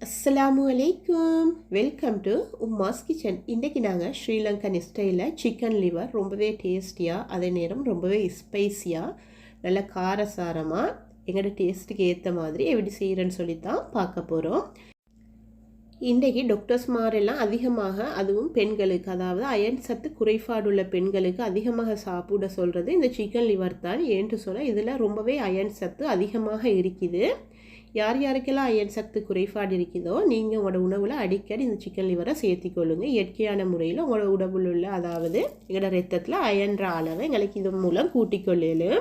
அஸ்ஸலாமு அலைக்கும் welcome to உம்மாஸ் kitchen இன்றைக்கி நாங்கள் ஸ்ரீலங்கன் ஸ்டைலில் சிக்கன் லிவர் ரொம்பவே டேஸ்டியாக அதே நேரம் ரொம்பவே ஸ்பைஸியாக நல்ல காரசாரமாக எங்களோட டேஸ்ட்டுக்கு ஏற்ற மாதிரி எப்படி செய்கிறேன்னு சொல்லி தான் பார்க்க போகிறோம் இன்றைக்கி டாக்டர்ஸ் மாரெல்லாம் அதிகமாக அதுவும் பெண்களுக்கு அதாவது அயன் சத்து குறைபாடுள்ள பெண்களுக்கு அதிகமாக சாப்பிட சொல்கிறது இந்த சிக்கன் லிவர் தான். ஏன்ட்டு சொல்ல இதில் ரொம்பவே அயன் சத்து அதிகமாக இருக்குது. யார் யாருக்கெல்லாம் அயன் சக்தி குறைபாடு இருக்குதோ நீங்கள் உங்களோட உணவில் அடிக்கடி இந்த சிக்கன் லிவரை சேர்த்திக்கொள்ளுங்க இயற்கையான முறையில் உங்களோட உடம்புல உள்ள அதாவது எங்களோட ரத்தத்தில் அயன்ற அளவை எங்களுக்கு இது மூலம் கூட்டிக்கொள்ளலும்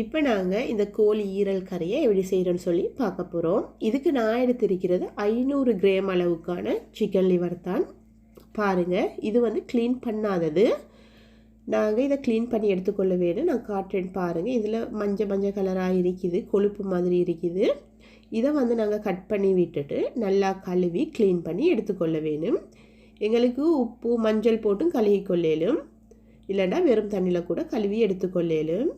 இப்போ நாங்கள் இந்த கோழி ஈரல் கறியை எப்படி செய்கிறோன்னு சொல்லி பார்க்க போகிறோம் இதுக்கு நான் எடுத்திருக்கிறது ஐநூறு கிராம் அளவுக்கான சிக்கன் லிவர் தான். பாருங்கள் இது வந்து க்ளீன் பண்ணாதது. நாங்கள் இதை க்ளீன் பண்ணி எடுத்துக்கொள்ள வேணும் நான் காட்டுறேன் பாருங்கள் இதில் மஞ்சள் மஞ்சள் கலராக இருக்குது கொழுப்பு மாதிரி இருக்குது. இதை வந்து நாங்கள் கட் பண்ணி விட்டுட்டு நல்லா கழுவி க்ளீன் பண்ணி எடுத்துக்கொள்ள வேணும் எங்களுக்கு உப்பு மஞ்சள் போட்டும் கழுவி கொள்ளேலும் இல்லைன்னா வெறும் தண்ணியில் கூட கழுவி எடுத்துக்கொள்ளேலும்.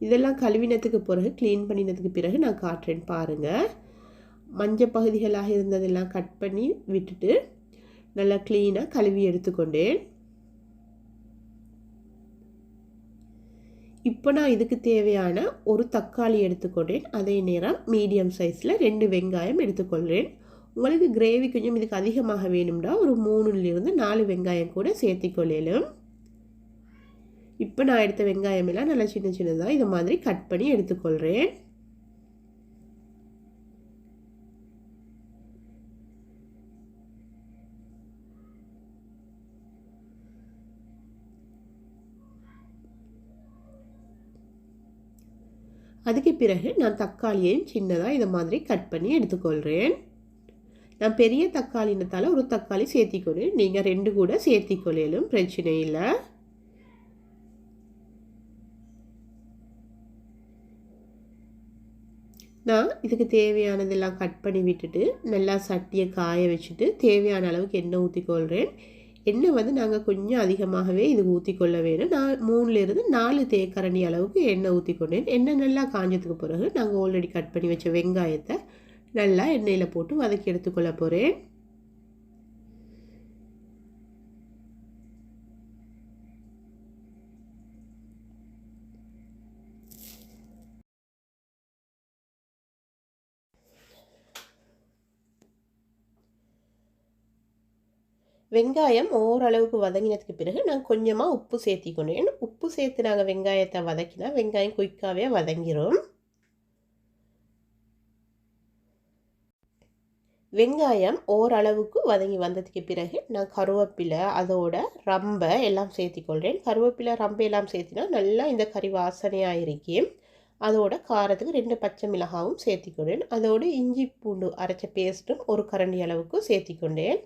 இதெல்லாம் கழுவினத்துக்கு பிறகு க்ளீன் பண்ணினதுக்கு பிறகு நான் காட்டுறேன் பாருங்கள் மஞ்சள் பகுதிகளாக இருந்ததெல்லாம் கட் பண்ணி விட்டுட்டு நல்லா க்ளீனாக கழுவி எடுத்துக்கொண்டேன். இப்போ நான் இதுக்கு தேவையான ஒரு தக்காளி எடுத்துக்கொண்டேன். அதே நேரம் மீடியம் சைஸில் ரெண்டு வெங்காயம் எடுத்துக்கொள்கிறேன். உங்களுக்கு கிரேவி கொஞ்சம் இதுக்கு அதிகமாக வேணும்னா ஒரு மூணுலேருந்து நாலு வெங்காயம் கூட சேர்த்திக்கொள்ளலும் இப்போ நான் எடுத்த வெங்காயம் எல்லாம் நல்லா சின்ன சின்னதாக இதை மாதிரி கட் பண்ணி எடுத்துக்கொள்கிறேன். அதுக்கு பிறகு நான் தக்காளியையும் சின்னதாக இதை மாதிரி கட் பண்ணி எடுத்துக்கொள்கிறேன் நான் பெரிய தக்காளினத்தால் ஒரு தக்காளி சேர்த்திக்கொள்றேன் நீங்கள் ரெண்டு கூட சேர்த்திக்கொள்ளலும் பிரச்சனை இல்லை. நான் இதுக்கு தேவையானதெல்லாம் கட் பண்ணி விட்டுட்டு நல்லா சட்டியை காய வச்சுட்டு தேவையான அளவுக்கு எண்ணெய் ஊற்றிக்கொள்கிறேன் எண்ணெய் வந்து நாங்கள் கொஞ்சம் அதிகமாகவே இது ஊற்றிக்கொள்ள வேணும். நான் மூணுலேருந்து நாலு தேக்கரண்டி அளவுக்கு எண்ணெய் ஊற்றிக்கொண்டேன் எண்ணெய் நல்லா காஞ்சதுக்கு பிறகு நாங்கள் ஆல்ரெடி கட் பண்ணி வச்ச வெங்காயத்தை நல்லா எண்ணெயில் போட்டு வதக்கி எடுத்துக்கொள்ள போகிறேன் வெங்காயம் ஓரளவுக்கு வதங்கினதுக்கு பிறகு நான் கொஞ்சமாக உப்பு சேர்த்திக்கொண்டேன் உப்பு சேர்த்து நாங்கள் வெங்காயத்தை வதக்கினா வெங்காயம் குயிக்காகவே வதங்கிடும் வெங்காயம் ஓரளவுக்கு வதங்கி வந்ததுக்கு பிறகு நான் கருவேப்பிலை அதோட ரம்பை எல்லாம் சேர்த்திக்கொள்கிறேன் கருவேப்பிலை ரம்பை எல்லாம் சேர்த்தினா நல்லா இந்த கறி வாசனையாக இருக்கும் அதோட காரத்துக்கு ரெண்டு பச்சை மிளகாவும் சேர்த்திக்கொண்டேன் அதோடு இஞ்சி பூண்டு அரைச்ச பேஸ்ட்டும் ஒரு கரண்டி அளவுக்கு சேர்த்திக்கொண்டேன்.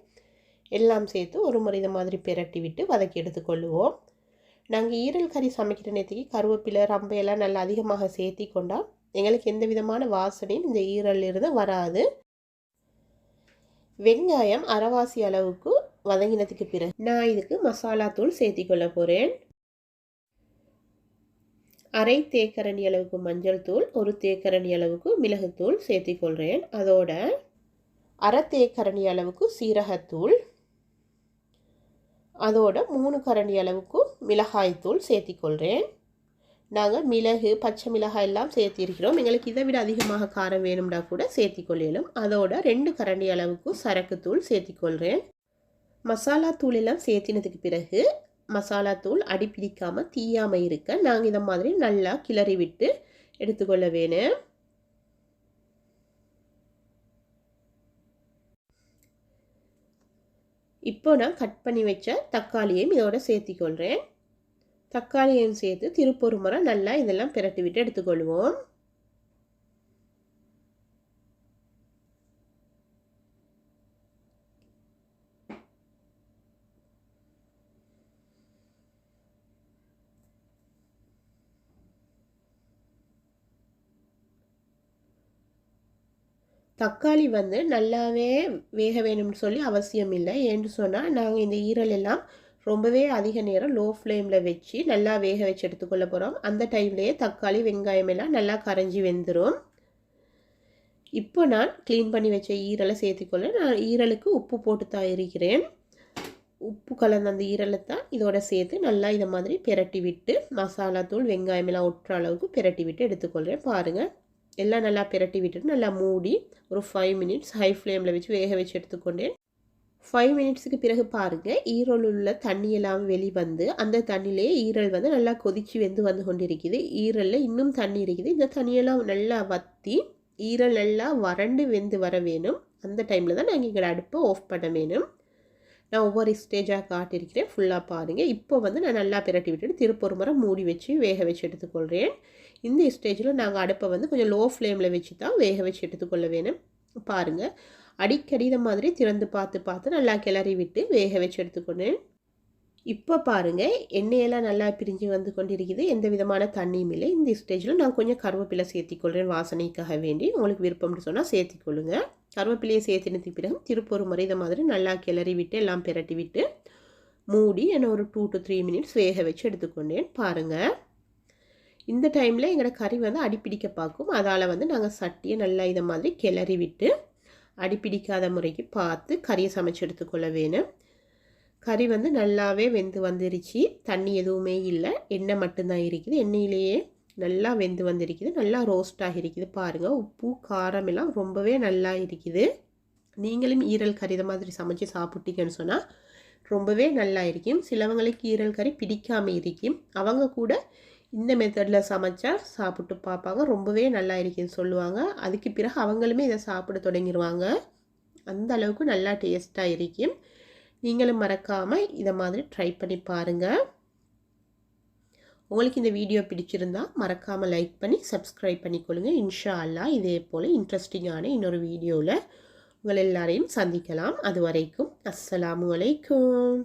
எல்லாம் சேர்த்து ஒரு முறை இந்த மாதிரி பிரட்டி விட்டு வதக்கி எடுத்துக்கொள்ளுவோம் நாங்கள் ஈரல் கறி சமைக்கிற நேற்றுக்கு கருவேப்பிலை ரம்பையெல்லாம் நல்லா அதிகமாக சேர்த்தி கொண்டால் எங்களுக்கு எந்த விதமான வாசனையும் இந்த ஈரலிருந்து வராது. வெங்காயம் அரைவாசி அளவுக்கு வதங்கினதுக்கு பிறகு நான் இதுக்கு மசாலா தூள் சேர்த்தி கொள்ள போகிறேன் அரை தேக்கரணி அளவுக்கு மஞ்சள் தூள் ஒரு தேக்கரணி அளவுக்கு மிளகுத்தூள் சேர்த்திக்கொள்கிறேன் அதோட அரை தேக்கரணி அளவுக்கு சீரகத்தூள். அதோட மூணு கரண்டி அளவுக்கு மிளகாய்த்தூள் சேர்த்திக்கொள்கிறேன் நாங்கள் மிளகு பச்சை மிளகாய் எல்லாம் சேர்த்திருக்கிறோம். எங்களுக்கு இதை விட அதிகமாக காரம் வேணும்னா கூட சேர்த்திக்கொள்ளலும். அதோட ரெண்டு கரண்டி அளவுக்கு சரக்குத்தூள் சேர்த்திக்கொள்கிறேன் மசாலா தூள் எல்லாம் சேர்த்தினதுக்கு பிறகு மசாலா தூள் அடி பிடிக்காமல் தீயாமல் இருக்க நாங்கள் இதை மாதிரி நல்லா கிளறி விட்டு எடுத்துக்கொள்ள வேணும். இப்போ நான் கட் பண்ணி வச்ச தக்காளியையும் இதோட சேர்த்திக்கொள்கிறேன் தக்காளியையும் சேர்த்து திருப்பொரு முறை நல்லா இதெல்லாம் பிரட்டி விட்டு எடுத்துக்கொள்வோம். தக்காளி வந்து நல்லாவே வேக வேணும்னு சொல்லி அவசியம் இல்லை. ஏன்னு சொன்னால் நாங்கள் இந்த ஈரல் எல்லாம் ரொம்பவே அதிக நேரம் லோ ஃப்ளேமில் வச்சு நல்லா வேக வச்சு எடுத்துக்கொள்ள போகிறோம் அந்த டைம்லேயே தக்காளி வெங்காயம் எல்லாம் நல்லா கரைஞ்சி வெந்துடும் இப்போ நான் க்ளீன் பண்ணி வச்ச ஈரலை சேர்த்துக்கொள்ள நான் ஈரலுக்கு உப்பு போட்டு தான் இருக்கிறேன். உப்பு கலந்த அந்த ஈரலை தான் இதோட சேர்த்து நல்லா இதை மாதிரி பிரட்டி விட்டு மசாலா தூள் வெங்காயம் எல்லாம் ஒட்டுற அளவுக்கு பிரட்டி விட்டு எடுத்துக்கொள்கிறேன் பாருங்கள் எல்லாம் நல்லா பிரட்டி விட்டுட்டு நல்லா மூடி ஒரு ஃபைவ் மினிட்ஸ் ஹை ஃப்ளேமில் வச்சு வேக வச்சு எடுத்துக்கொண்டேன். ஃபைவ் மினிட்ஸுக்கு பிறகு பாருங்கள் ஈரல் உள்ள தண்ணி எல்லாம் வெளிவந்து அந்த தண்ணியிலேயே ஈரல் வந்து நல்லா கொதிச்சு வெந்து வந்து கொண்டிருக்குது. ஈரலில் இன்னும் தண்ணி இருக்குது. இந்த தண்ணியெல்லாம் நல்லா வற்றி ஈரல் நல்லா வறண்டு வெந்து வர வேணும். அந்த டைமில் தான் நாங்கள் எங்களை அடுப்பை ஆஃப் பண்ண வேணும். நான் ஒவ்வொரு ஸ்டேஜாக காட்டியிருக்கிறேன். ஃபுல்லாக பாருங்கள் இப்போ வந்து நான் நல்லா பிரட்டி விட்டுட்டு திருப்ப ஒரு முறை மூடி வச்சு வேக வச்சு எடுத்துக்கொள்கிறேன் இந்த ஸ்டேஜில் நாங்கள் அடுப்பை வந்து கொஞ்சம் லோ ஃப்ளேமில் வச்சு தான் வேக வச்சு எடுத்துக்கொள்ள வேணும். பாருங்கள் அடிக்கடி இந்த மாதிரி திறந்து பார்த்து பார்த்து நல்லா கிளறி விட்டு வேக வச்சு எடுத்துக்கொண்டேன் இப்போ பாருங்கள் எண்ணெயெல்லாம் நல்லா பிரிஞ்சு வந்து கொண்டிருக்குது. எந்த விதமான தண்ணியும் இல்லை. இந்த ஸ்டேஜில் நான் கொஞ்சம் கருவேப்பிலை சேர்த்திக்கொள்கிறேன் வாசனைக்காக வேண்டி. உங்களுக்கு விருப்பம்னு சொன்னால் சேர்த்திக்கொள்ளுங்கள் கருவேப்பிலையை சேர்த்தினதுக்கு பிறகு திருப்பொரு முறை இதை மாதிரி நல்லா கிளறி விட்டு எல்லாம் பிரட்டி விட்டு மூடி என்ன ஒரு டூ டு த்ரீ மினிட்ஸ் வேக வச்சு எடுத்துக்கொண்டேன். பாருங்கள் இந்த டைமில் எங்களோட கறி வந்து அடிப்பிடிக்க பார்க்கும். அதால் வந்து நாங்கள் சட்டியை நல்லா இதை மாதிரி கிளறி விட்டு அடிப்பிடிக்காத முறைக்கு பார்த்து கறியை சமைச்சு எடுத்துக்கொள்ள வேணும். கறி வந்து நல்லாவே வெந்து வந்துருச்சு. தண்ணி எதுவுமே இல்லை. எண்ணெய் மட்டும்தான் இருக்குது. எண்ணெயிலேயே நல்லா வெந்து வந்திருக்குது. நல்லா ரோஸ்டாக இருக்குது பாருங்கள் உப்பு காரம் எல்லாம் ரொம்பவே நல்லா இருக்குது. நீங்களும் ஈரல் கறி இதை மாதிரி சமைச்சு சாப்பிட்டீங்கன்னு சொன்னால் ரொம்பவே நல்லா இருக்கும். சிலவங்களுக்கு ஈரல் கறி பிடிக்காமல் இருக்கும். அவங்க கூட இந்த மெத்தடில் சமைச்சா சாப்பிட்டு பார்ப்பாங்க. ரொம்பவே நல்லா இருக்குன்னு சொல்லுவாங்க. அதுக்கு பிறகு அவங்களுமே இதை சாப்பிட தொடங்கிடுவாங்க அந்த அளவுக்கு நல்லா டேஸ்ட்டாக இருக்கும். நீங்களும் மறக்காமல் இதை மாதிரி ட்ரை பண்ணி பாருங்கள் உங்களுக்கு இந்த வீடியோ பிடிச்சிருந்தா மறக்காமல் லைக் பண்ணி சப்ஸ்கிரைப் பண்ணிக்கொள்ளுங்க. இன்ஷா அல்லா இதே போல் இன்ட்ரெஸ்டிங்கான இன்னொரு வீடியோவில் உங்கள் எல்லாரையும் சந்திக்கலாம். அது வரைக்கும் அஸ்ஸலாமு அலைக்கும்.